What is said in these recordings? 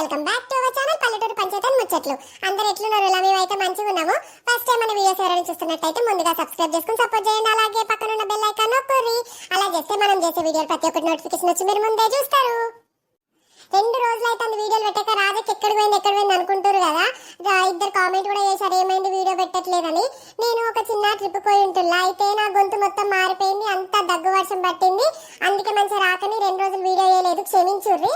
Welcome back to our channel పల్లెటూరు పంచాయతీ ముచ్చట్లు. అందరు ఎట్లున్నారు? ఇలా మేమైతే మంచిగా ఉన్నాము ఫస్ట్ టైం మన వీడియోస్ ఎవరైనా చూస్తున్నట్టయితే ముందుగా సబ్స్క్రైబ్ చేసుకుని సపోర్ట్ చేయండి. అలాగే పక్కన ఉన్న బెల్ ఐకాన్ నొక్కుర్రి. అలా చేస్తే మనం చేసే వీడియోలు ప్రతి ఒక్కటి నోటిఫికేషన్ వచ్చి మీరు ముందే చూస్తారు. రెండు రోజులు అయితే అందు వీడియోలు పెట్టాక రాజకి ఎక్కడ పోయింది ఎక్కడ పోయింది అనుకుంటారు కదా? ఇద్దరు కామెంట్ కూడా చేశారు ఏమైంది వీడియో పెట్టట్లేదని. నేను ఒక చిన్న ట్రిప్ పోయి ఉంటున్నా. అయితే నా గొంతు మొత్తం మారిపోయింది అంత దగ్గు వర్షం పట్టింది. అందుకే మంచిగా రాకని రెండు రోజులు వీడియో చేయలేదు క్షమించుర్రి.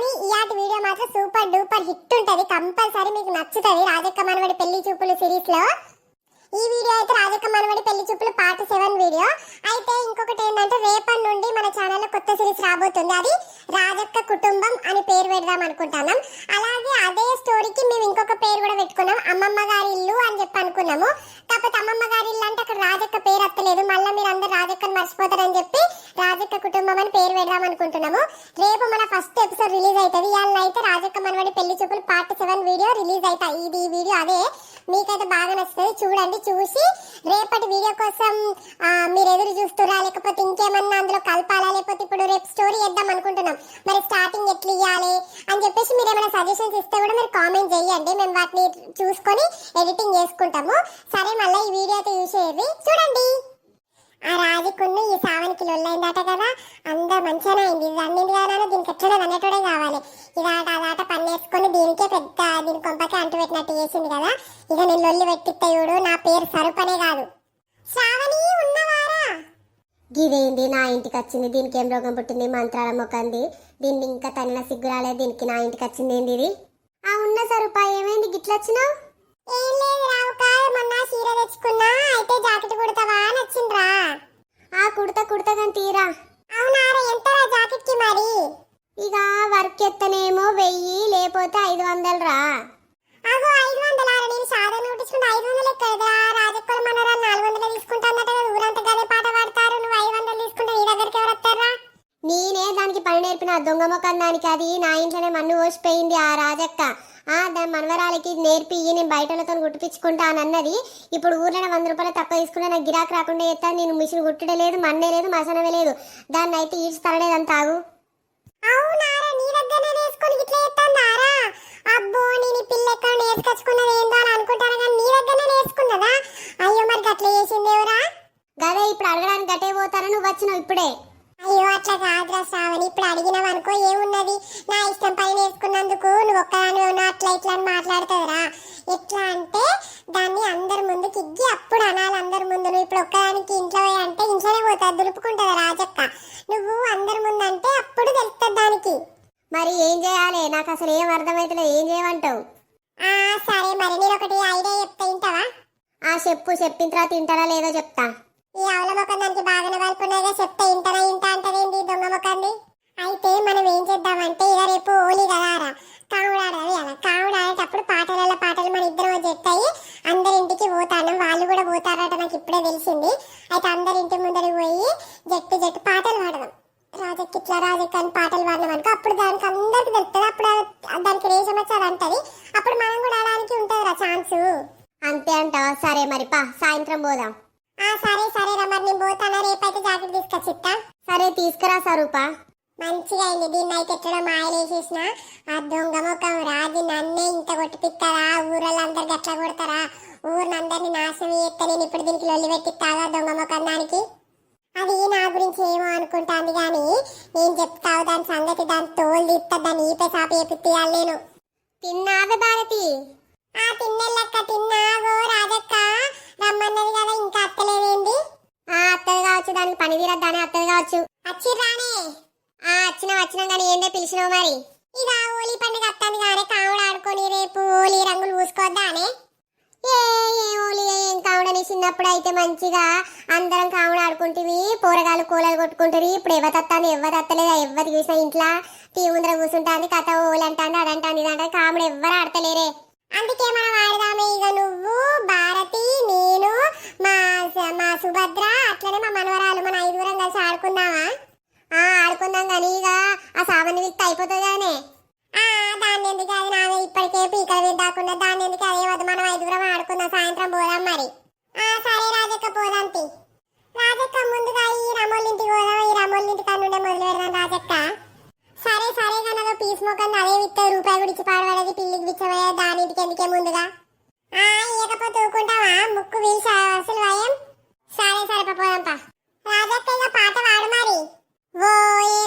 కానీ ఇలాంటి వీడియో మాత్రం సూపర్ డూపర్ హిట్ ఉంటుంది. కంపల్సరీ మీకు నచ్చుతుంది. రాజక్క మనవడి పెళ్ళి చూపులు సిరీస్లో. ఈ వీడియో అయితే రాజక్క మనవడి పెళ్ళి చూపులు పార్ట్ సెవెన్ వీడియో. అయితే ఇంకొకటి ఏంటంటే రేపటి నుండి మన ఛానల్లో కొత్త సిరీస్ రాబోతుంది. అది రాజక్క కుటుంబం అని పేరు పెడదాం అనుకుంటున్నాం. అలాగే అదే స్టోరీకి మేము ఇంకొక పేరు కూడా పెట్టుకున్నాం. అమ్మమ్మ గారి ఇల్లు అని చెప్పి అనుకున్నాము. కాకపోతే అమ్మమ్మ గారి ఇల్లు అంటే అక్కడ రాజక్క పేరు అత్తలేదు. మళ్ళీ మీరు అందరు రాజక్కని మర్చిపోతారని చెప్పి రాజక్క కుటుంబం అని పేరు పెడదాం అనుకుంటున్నాము. రేపు మన ఫస్ట్ ఎపిసోడ్ రిలీజ్ అవుతుంది ఇవాళ అయితే రాజక్క మనవడి పెళ్ళి చూపులు పార్ట్ సెవెన్ వీడియో రిలీజ్ అవుతాయి ఇది వీడియో అదే. మీకైతే బాగా నచ్చుతుంది. చూడండి చూసి రేపటి వీడియో కోసం మీరు ఎదురు చూస్తురా? లేకపోతే ఇంకేమన్నా అందులో కలపాలా? లేకపోతే ఇప్పుడు రేపు స్టోరీ చేద్దాం అనుకుంటున్నాం. మరి స్టార్టింగ్ ఎట్లా ఇవ్వాలి అని చెప్పేసి మీరు ఏమైనా సజెషన్స్ ఇస్తే కూడా మీరు కామెంట్ చేయండి. మేము వాటిని చూసుకొని ఎడిటింగ్ చేసుకుంటాము. సరే మళ్ళీ ఈ వీడియో అయితే చూసేది చూడండి. ఆ రాజుకున్ను ఈ సావనికి లొల్లైందట కదా. అంత మంచిగానే అయింది. ఇది అన్నింటి కదా దీనికి ఎట్లా అన్నట్టుడే కావాలి. ఇదాట అదాట పని నేర్చుకొని దీనికే పెద్ద దీని కొంపకే అంటు పెట్టినట్టు చేసింది కదా. ఇక నేను లొల్లి పెట్టిత్తయుడు నా పేరు సరుపనే కాదు. శ్రావణి ఉన్నవారా? గిదేంది నా ఇంటికి వచ్చింది. దీనికి ఏం రోగం పుట్టింది? మంత్రాల మొక్కంది దీన్ని ఇంకా తనిన సిగ్గురాలే దీనికి నా ఇంటికి వచ్చింది ఏంది ఇది? ఆ ఉన్న సరుపా ఏమైంది? గిట్లొచ్చినావు? ఏం లేదు రావుక మొన్న చీర తెచ్చుకున్నా అయితే జాకెట్ కుడతావా అని వచ్చిండ్రా. ఆ కుడత కుడత కానీ తీరా. అవునారా ఎంతరా జాకెట్కి మరి? ఇక వర్క్ ఎత్తనేమో వెయ్యి లేకపోతే ఐదు వందలు రా. అగో ఐదు వందలారా నేను సాధారణ కుట్టించుకుంటే ఐదు వందలు ఎక్కడదా రాజక్కల మనరా నాలుగు వందలు తీసుకుంటానట ఊరంతా గదే పాట పాడతారు. నువ్వు ఐదు వందలు తీసుకుంటే నీ దగ్గరికి ఎవరు వస్తారా? నేనే దానికి పని నేర్పిన దొంగ మొక్కం దానికి అది. నా ఇంట్లోనే మన్ను పోసిపోయింది ఆ రాజక్క. ఆ దాని మనవరాలకి నేర్పి నేను బయటలతో కుట్టిపించుకుంటా అని అన్నది. ఇప్పుడు ఊర్లో వంద రూపాయలు తక్కువ తీసుకుంటే నాకు గిరాకు రాకుండా చేస్తా నేను మిషన్ కుట్టడే లేదు మన్నే లేదు మసనమే లేదు. దాన్ని అయితే ఈడ్చి తరలేదంత ఆగు అవునారా నీ దగ్గరనే నేర్చుకొని ఇట్లా చేస్తాందారా అబ్బో నేను పిల్ల ఎక్కడ నేర్చుకొచ్చుకున్నది ఏందో అని అనుకుంటాను కానీ నీ దగ్గరనే నేర్చుకున్నదా అయ్యో మరి గట్ల చేసింది ఎవరా గదే ఇప్పుడు అడగడానికి గట్టే పోతాను? నువ్వు వచ్చినావు ఇప్పుడే. అయ్యో అట్లా కాదురా శ్రావణి. ఇప్పుడు అడిగినావు అనుకో ఏమున్నది? నా ఇష్టం పని నేర్చుకున్నందుకు నువ్వు ఒక్కదాని ఉన్నా అట్లా ఇట్లా అని మాట్లాడుతుందిరా ఎట్లా అంటే దాన్ని అందరి ముందు కిగ్గి అప్పుడు అనాలి అందరి ముందు నువ్వు ఇప్పుడు ఒక్కదానికి ఇంట్లో పోయి అంటే ఇంట్లోనే పోతా దులుపుకుంటుంది రాజక్క నువ్వు అందరి ముందు అంటే అప్పుడు తెలుస్తుంది దానికి మరి ఏం చేయాలి నాకు అసలు ఏం అర్థమైతలేదు ఏం చేయమంటావు ఆ సరే మరి నేను ఒకటి ఐడియా చెప్తా వింటావా ఆ చెప్పు చెప్పిన తర్వాత తింటారా లేదో చెప్తా ఈ అవల మొక్కం దానికి బాగానే వలుపున్నాయిగా చెప్తే ఇంటనా ఇంట అంటదేంటి ఈ దొంగ మొక్కంది అయితే మనం ఏం చేద్దామంటే ఇక రేపు ఓలి కదారా కావుడు ఆడాలి అలా కావుడు ఆడేటప్పుడు పాటల పాటలు మన ఇద్దరం చెప్తాయి అందరి ఇంటికి పోతాను వాళ్ళు కూడా పోతారట నాకు ఇప్పుడే తెలిసింది అయితే అందరి ఇంటి ముందరికి పోయి జట్టు జట్టు పాటలు పాడదాం రాజకి ఇట్లా రాజకి అని పాటలు పాడినాం అనుకో అప్పుడు దానికి అందరికి తెలుస్తుంది అప్పుడు ఆ- దానికి రేషం వచ్చి అది అంటది అప్పుడు మనం కూడా ఆడడానికి ఉంటుంది రా ఛాన్సు అంతే అంటావా సరే మరి పా సాయంత్రం పోదాం. ఆ సరే సరే రా మరి నేను పోతానా? రేపైతే జాకెట్ తీసుకొచ్చిస్తా సరే తీసుకురా సరూపా మంచిగా అయింది. దీన్ని అయితే ఎక్కడ మాయలేసేసిన ఆ దొంగ ముఖం రాజు నన్నే ఇంత కొట్టిపిస్తారా ఊరల్లో గట్ల కొడతారా? ఊరినందరినీ నాశనం చేస్తే నేను ఇప్పుడు దీనికి లొల్లి పెట్టిస్తాగా దొంగ ముఖం దానికి? అది నా గురించి ఏమో అనుకుంటాంది కానీ నేను చెప్తావు దాని సంగతి దాని తోలు తీస్తా దాన్ని ఈపే సాపి ఏపిత్తియాలి నేను. తిన్నావే భారతి? ఆ తిన్నెల్లక్క తిన్నాగో రాజక్క? రమ్మన్నది కదా ఇంకా అత్తలేదేంది? ఆ అత్తది కావచ్చు దానికి పని తీరద్దానే అత్తది కావచ్చు. వచ్చిర్రానే ఆ వచ్చిన వచ్చినా కానీ ఏందే పిలిచినావు మరి? ఇక హోలీ పండుగ వస్తుంది కానీ కావుడు ఆడుకొని రేపు హోలీ రంగులు పూసుకోవద్దానే ఏ ఏ ఓలి ఏం కావడని చిన్నప్పుడు అయితే మంచిగా అందరం కావుడు ఆడుకుంటుంది పోరగాళ్ళు కూలలు కొట్టుకుంటారు ఇప్పుడు ఎవరు తత్తాను ఎవరు తత్తలేదా ఎవరు చూసినా ఇంట్లో టీ ముందర కూర్చుంటాంది కథ ఓలి అదంటాంది ఇదంటే కాముడు ఎవ్వరు ఆడతలేరే. అందుకే మనం ఆడదామే ఇక నువ్వు భారతి నేను మా మా సుభద్ర అట్లనే మా మనవరాలు మన ఐదుగురం కలిసి ఆడుకుందామా? ఆ ఆడుకుందాం కానీ ఇక ఆ సామాన్య విత్త అయిపోతుంది కానీ ఆ దాన్ని ఎందుకు అది నాది ఇప్పటికే పీకలు విద్దాకుండా దాన్ని ఎందుకు అదే వద్దు మనం ఐదుగురం ఆడుకుందాం సాయంత్రం పోదాం మరి. ఆ సరే రాజక్క పోదాం తి. రాజక్క ముందుగా ఈ రమోళ్ళ ఇంటికి పోదాం ఈ రమోళ్ళ ఇంటి కాడ నుండే మొదలు పెడదాం రాజక్క. సరే సరే కన్నా పీస్ మొక్కని అదే విత్తే రూపాయి కూడా పాడబడేది పిల్లికి బిచ్చమయ్యా దానింటికి ఎందుకే ముందుగా ఆ ఇవ్వకపోతే ఊకుంటావా ముక్కు వీల్సా అసలు భయం? సరే సరే పోదాంపా రాజక్క పాట వాడు మరి. ఓ ఈ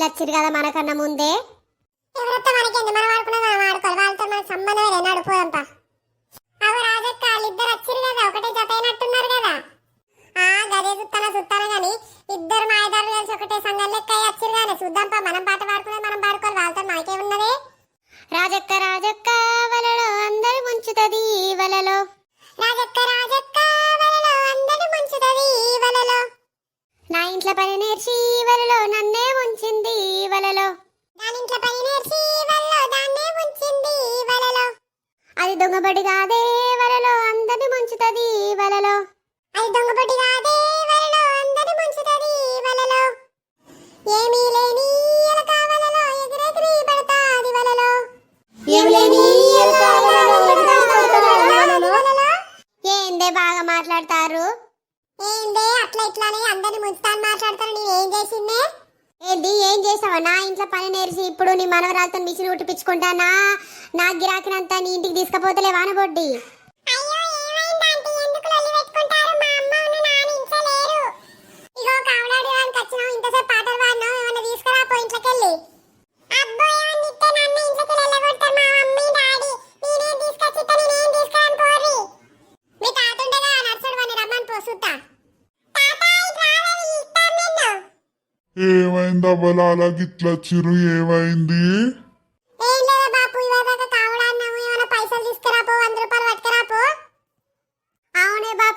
వీళ్ళు వచ్చిరు కదా మనకన్నా ముందే? ఎవరొత్తే మనకేంది మనం ఆడుకున్నా మనం ఆడుకోవాలి వాళ్ళతో మనకు సంబంధం లేదు. నడుపోదంపా అగో రాజక్క వాళ్ళిద్దరు వచ్చిరు కదా. ఒకటే జత అయినట్టున్నారు కదా. ఆ గదే సుత్తాన సుత్తాన గాని ఇద్దరు మా ఇద్దరు కలిసి ఒకటే సంఘం లెక్క వచ్చిరు కానీ చూద్దాంపా మనం పాట పాడుకునే మనం పాడుకోవాలి. వాళ్ళతో రాజక్క రాజక్క వలలో అందరు ముంచుతది వలలో. రాజక్క రాజక్క వలలో అందరి ముంచుతది వలలో. నా ఇంట్లో పని నేర్చి వలలో నన్నే ముంచింది వలలో. దానింట్లో పని నేర్చి వల్ల దాన్నే ఉంచింది వలలో. అది దొంగబడి కాదే వలలో అందరిని ముంచుతది వలలో. అది దొంగపొట్టి మనవరాలతో మిషన్ ఉట్టిపించుకుంటానా నా గిరాకినంతా నీ ఇంటికి తీసుకపోతలే వానబొడ్డి.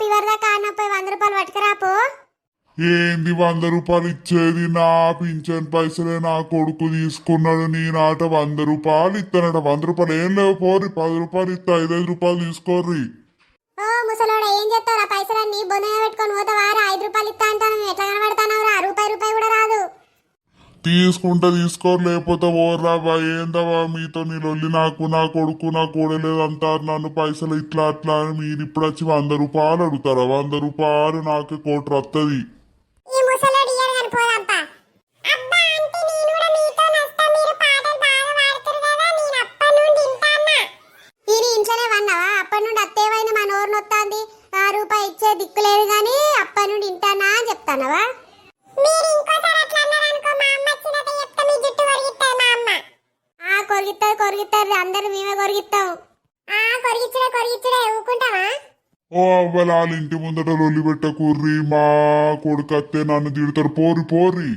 ఇవరిదాకా అన్నపోయి వంద రూపాయలు పట్టుకురాపో? ఏంది వంద రూపాయలు ఇచ్చేది? నా పింఛన్ పైసలే నా కొడుకు తీసుకున్నాడు. నీ నాట వంద రూపాయలు ఇస్తానట వంద రూపాయలు ఏం లేవు పోరి పది రూపాయలు ఇస్తా ఐదైదు రూపాయలు తీసుకోర్రి. ఓ ముసలోడా ఏం చేస్తావురా? పైసలన్నీ బొన్నగా పెట్టుకొని పోతావారా ఐదు రూపాయలు ఇస్తా అంటాను. ఎట్లా కనబడతానవురా? రూపాయి రూపాయి కూడా రాదు. తీసుకుంటే తీసుకోరు లేకపోతే ఓర్రా బా ఏందవా మీతో నీ లొల్లి నాకు నా కొడుకు నా కూడలేదు అంటారు. నన్ను పైసలు ఇట్లా అట్లా అని మీరు ఇప్పుడు వచ్చి వంద రూపాయలు అడుగుతారా? వంద రూపాయలు నాకు కోటి వస్తుంది ఈ ముసలోడు ఇయ్యడు కానీ పోదాంపా అబ్బా అంటే నేను కూడా మీతో నస్తా మీరు పాటలు బాగా పాడుతారు కదా నేను అప్పటి నుండి వింటాన్నా ఈయన ఇంట్లోనే వన్నావా అప్పటి నుండి అత్తేవైన మా నోరు నొత్తాంది ఆ రూపాయి ఇచ్చే దిక్కు లేదు కానీ అప్పటి నుండి ఇంటానా అని చెప్తానవా మీరు ఇంకోసారి అట్లా అన్నారనుకో మా అమ్మ వచ్చినట్టు చెప్తే మీ జుట్టు కొరిగిస్తాయి మా అమ్మ ఆ కొరిగిస్తారు కొరిగిస్తారు అందరు మేమే కొరిగిస్తాం ఆ కొరిగిచ్చుడే కొరిగిచ్చుడే ఊకుంటావా ఓ అవ్వలాల ఇంటి ముందట లొల్లి పెట్టకూర్రి. మా కొడుకు అత్తే నన్ను తిడతారు పోరి పోరి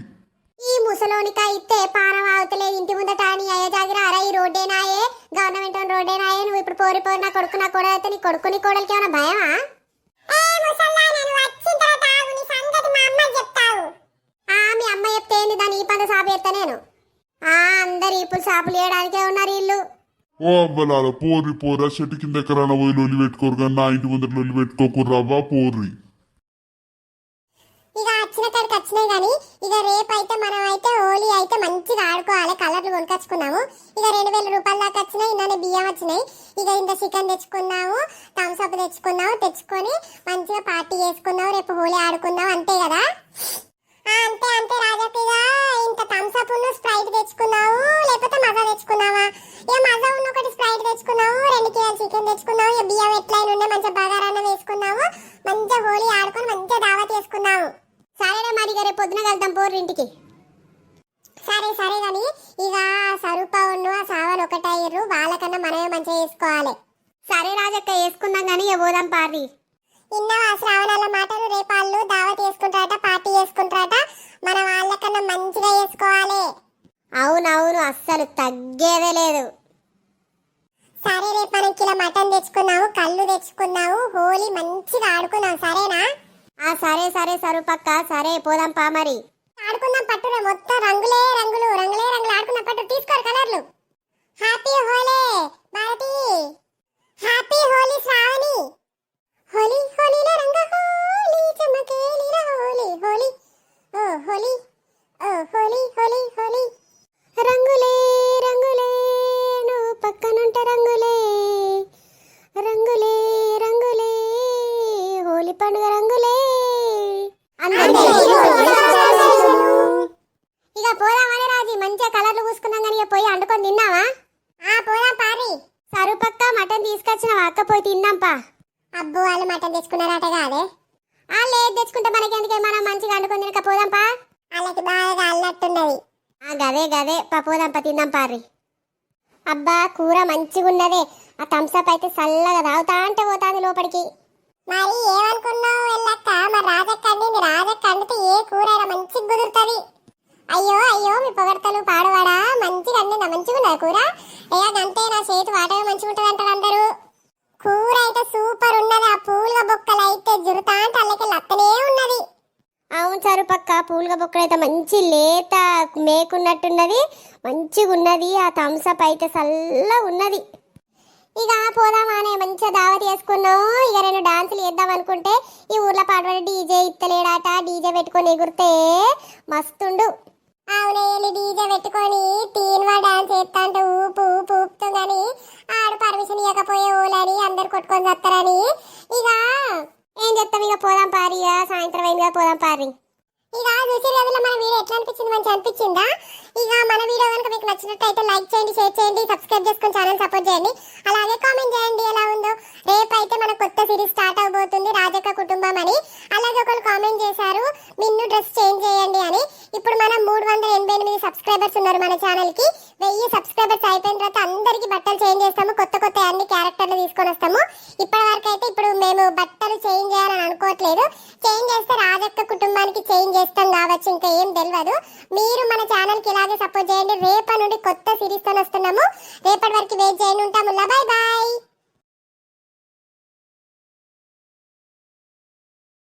ఈ ముసలోనిక ఇస్తే పానం అవతలేదు ఇంటి ముందట నీ అయ్య జాగిర. అరే ఈ రోడ్డేనాయే గవర్నమెంట్ రోడ్డేనాయే నువ్వు ఇప్పుడు పోరి పోరి నా కొడుకు నా కోడలు అయితే నీ కొడుకు నీ కోడలికి ఏమైనా భయమా? మా అమ్మ చెప్తావు. ఆ మీ అమ్మ చెప్తే దాని ఈ పంద సాపు చెప్తా నేను. ఆ అందరు ఇప్పుడు సాపులు వేయడానికే ఉన్నారు ఇల్లు ఓ అవ్వలాల పోరి పోరి చెట్టు కింద ఎక్కడైనా పోయి లొల్లి పెట్టుకోరు కానీ నా ఇంటి ముందట లొల్లి పెట్టుకోకుర్రవ్వా పోర్రి. ఇక వచ్చిన కాడికి వచ్చినాయి కానీ ఇక రేపు అయితే మనం అయితే హోలీ అయితే మంచిగా ఆడుకోవాలి కలర్లు కొనుకొచ్చుకున్నాము. ఇక రెండు వేల రూపాయల దాకా వచ్చినాయి ఇన్ననే బియ్యం వచ్చినాయి. ఇక ఇంత చికెన్ తెచ్చుకున్నాము థమ్స్ అప్ తెచ్చుకున్నాము తెచ్చుకొని మంచిగా పార్టీ చేసుకున్నాము రేపు హోలీ ఆడుకుందాం అంతే కదా? ఆ, అంతే అంతే రాజాకి ఇక ఇంత థమ్స్ అప్ స్ప్రైట్ తెచ్చుకున్నావు లేకపోతే మజా తెచ్చుకున్నావా ఇక మజా ఉన్న ఒకటి స్ప్రైట్ తెచ్చుకున్నావు రెండు కిలోలు చికెన్ తెచ్చుకున్నావు ఇక బియ్యం ఎట్లయినా ఉండే మంచిగా బగారాన్న వేసుకున్నాము మంచిగా హోలీ ఆడుకొని మంచిగా దావా చేసుకున్నాము సరేనా మరి ఇక రేపు పొద్దున వెళ్తాం పోర్రి ఇంటికి సరే సరే గాని ఇక స్వరూప ఉన్న ఆ సావన్ ఒకటయ్యారు వాళ్ళకన్నా మనమే మంచిగా చేసుకోవాలి సరే రాజక్క వేసుకుందాం కానీ ఇక పోదాం పారి ఇన్నవా శ్రావణాల మాటలు? రేపాళ్ళు దావత్ చేసుకుంటారట పార్టీ చేసుకుంటారట. మన వాళ్ళకన్నా మంచిగా చేసుకోవాలి. అవునవును అస్సలు తగ్గేదే లేదు. సరే రేపు మనం కిలో మటన్ తెచ్చుకున్నాము కళ్ళు తెచ్చుకున్నాము హోలీ మంచిగా ఆడుకున్నాం సరేనా? ఆ సరే సరే సరుపక్క సరే పోదాం పా మరి. ఆడుకుందాం పట్టురా మొత్తం రంగులే రంగులు రంగులే రంగులు పట్టు. పోయి తిన్నాంపా. అబ్బో వాళ్ళు మటన్ తెచ్చుకున్నారట కాదే. ఆ లేదు తెచ్చుకుంటే మనకెందుకే మనం మంచిగా అండుకొని తినక పోదాంపా వాళ్ళకి బాగా అల్లట్టున్నది ఆ గదే గదే. పా పోదాంపా తిన్నాం పారి అబ్బా కూర మంచిగా ఉన్నదే ఆ థమ్స్అప్ అయితే చల్లగా తాగుతా అంటే పోతాంది లోపలికి. మరి ఏమనుకున్నావు వెళ్ళక్క? మరి రాజక్క అండింది రాజక్క అండితే ఏ కూర అయినా మంచిగా కుదురుతుంది. అయ్యో అయ్యో మీ పొగడతలు పాడవాడా? మంచిగా అండిందా మంచిగా ఉన్నదా కూర? అయ్యా అంటే నా చేతి వాటగా మంచిగా ఉంటుంది అంటారు అందరూ. కూర అయితే సూపర్ ఉన్నది. ఆ పూలుగా బొక్కలు అయితే జురుతా అంటే అల్లకి లత్తనే ఉన్నది. అవును సరుపక్క పూలుగా అయితే మంచి లేత మేకున్నట్టున్నది. మంచిగా ఉన్నది ఆ థమ్స్అప్ అయితే చల్లగా ఉన్నది. ఇక పోదామానే మంచిగా దావత్ చేసుకున్నాం. ఇక రెండు డాన్సులు వేద్దాం అనుకుంటే ఈ ఊర్లో పాడబడి డీజే ఇత్తలేడాట. డీజే పెట్టుకొని ఎగురితే మస్తుండు. అవునేలి డీజే పెట్టుకొని తీన్వా డాన్స్ చేస్తాంటే ఊపు ఊపు ఊపుతుందని. ఆడు పర్మిషన్ ఇవ్వకపోయే ఊలని అందరు కొట్టుకొని చేస్తారని ఇక ఏం చెప్తాం ఇక పోదాం పారి సాయంత్రం అయిందిగా పోదాం పారి. ఇక చూసే రోజుల్లో మన వీడియో ఎట్లా అనిపించింది? మంచి అనిపించిందా? ఇక మన వీడియో కనుక మీకు నచ్చినట్టయితే లైక్ చేయండి షేర్ చేయండి సబ్స్క్రైబ్ చేసుకుని ఛానల్ సపోర్ట్ చేయండి. అలాగే కామెంట్ చేయండి ఎలా ఉందో. రేపైతే మన కొత్త సిరీస్ స్టార్ట్ అవబోతుంది రాజక్క కుటుంబం అని. అలాగే ఒకరు కామెంట్ చేశారు మిన్ను డ్రెస్ చేంజ్ చేయండి అని. ఇప్పుడు మనం మూడు వందల ఎనభై ఎనిమిది సబ్స్క్రైబర్స్ ఉన్నారు మన ఛానల్కి వెయ్యి సబ్స్క్రైబర్స్ అయిపోయిన తర్వాత అందరికి బట్టలు చేంజ్ చేస్తాము. కొత్త కొత్త అన్ని క్యారెక్టర్లు తీసుకొని వస్తాము. ఇప్పటి వరకు అయితే ఇప్పుడు మేము బట్టలు చేంజ్ చేయాలని అనుకోవట్లేదు. చేంజ్ చేస్తే రాజక్క కుటుంబానికి చేంజ్ చేస్తాం కావచ్చు ఇంకా ఏం తెలియదు మీరు మన ఛానల్కి ఇలాగే సపోర్ట్ చేయండి. రేపటి నుండి కొత్త సిరీస్తో వస్తున్నాము. రేపటి వరకు వెయిట్ చేయండి. ఉంటాము. Bye bye